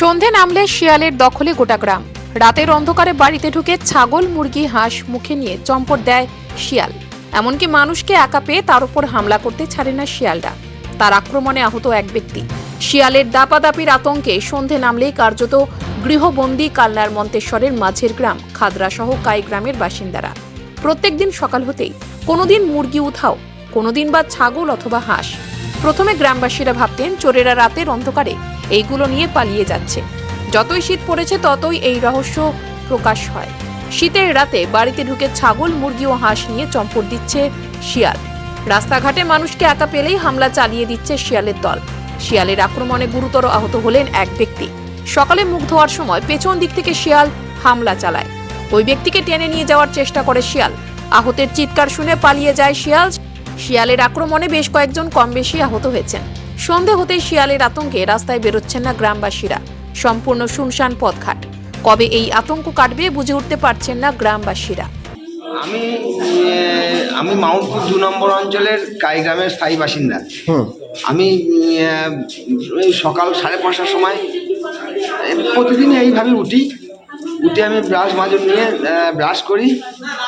সন্ধে নামলে শিয়ালের দখলে গোটা গ্রাম। রাতের অন্ধকারে বাড়িতে ঢুকে ছাগল, মুরগি, হাঁস মুখে নিয়ে চম্পট দেয় শিয়াল। এমনকি মানুষকে একা পেয়ে তার উপর হামলা করতে ছাড়ে না শিয়ালরা। তার আক্রমণে আহত এক ব্যক্তি। শিয়ালের দাপাদাপির আতঙ্কে সন্ধে নামলেই কার্যত গৃহবন্দী কালনার মন্তেশ্বরের মাঝের গ্রাম খাদরা সহ কাই গ্রামের বাসিন্দারা। প্রত্যেকদিন সকাল হতেই কোনোদিন মুরগি উঠাও কোনোদিন বা ছাগল অথবা হাঁস। প্রথমে গ্রামবাসীরা ভাবতেন, চোরেরা রাতের অন্ধকারে এইগুলো নিয়ে পালিয়ে যাচ্ছে। যতই শীত পড়েছে, ততই এই রহস্য প্রকাশ হয়। শীতের রাতে বাড়িতে ঢুকে ছাগল, মুরগি ও হাঁস নিয়ে চম্পট দিচ্ছে শিয়াল। রাস্তাঘাটে মানুষকে একা পেলেই হামলা চালিয়ে দিচ্ছে শিয়ালের দল। শিয়ালের আক্রমণে গুরুতর আহত হলেন এক ব্যক্তি। সকালে মুখ ধোয়ার সময় পেছন দিক থেকে শিয়াল হামলা চালায়। ওই ব্যক্তিকে টেনে নিয়ে যাওয়ার চেষ্টা করে শিয়াল। আহতের চিৎকার শুনে পালিয়ে যায় শিয়াল। শিয়ালের আক্রমণে বেশ কয়েকজন কম বেশি আহত হয়েছেন। সন্ধে হতেই শিয়ালের আতঙ্কে রাস্তায় বেরোচ্ছেন না গ্রামবাসীরা। সম্পূর্ণ শুনশান পথঘাট। কবে এই আতঙ্ক কাটবে বুঝে উঠতে পারছেন না গ্রামবাসীরা। আমি আমি মাউন্টপুর দু নম্বর অঞ্চলের কাই গ্রামের স্থায়ী বাসিন্দা। আমি ওই সকাল সাড়ে পাঁচটার সময় এই প্রতিদিন এইভাবে উঠি। উঠে আমি ব্রাশ মাজন নিয়ে ব্রাশ করি।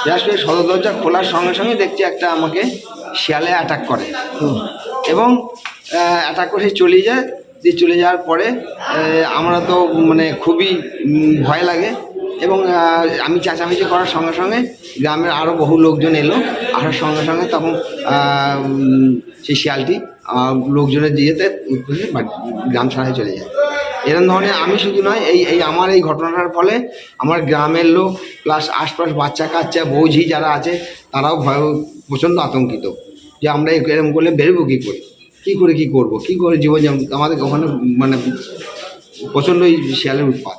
ব্রাশ করে সদর দরজা খোলার সঙ্গে সঙ্গে দেখছি একটা আমাকে শিয়ালে অ্যাটাক করে। এবং অ্যাটাক করে চলে যায়। দিয়ে চলে যাওয়ার পরে আমরা তো মানে খুবই ভয় লাগে। এবং আমি চেঁচামেচি করার সঙ্গে সঙ্গে গ্রামের আরও বহু লোকজন এলো। আসার সঙ্গে সঙ্গে তখন সেই শিয়ালটি লোকজনের দিয়েতে গ্রাম ছাড়াই চলে যায়। এরকম ধরনের আমি শুধু নয়, এই এই আমার এই ঘটনাটার ফলে আমার গ্রামের লোক প্লাস আশপাশ বাচ্চা কাচ্চা, বৌঝি যারা আছে, তারাও ভয়, প্রচণ্ড আতঙ্কিত। যে আমরা এরকম করলে বেরোবো কী করে? কী করে কি করব? কি করে জীবন আমাদের ওখানে মানে প্রচণ্ড ওই শিয়ালের উৎপাত।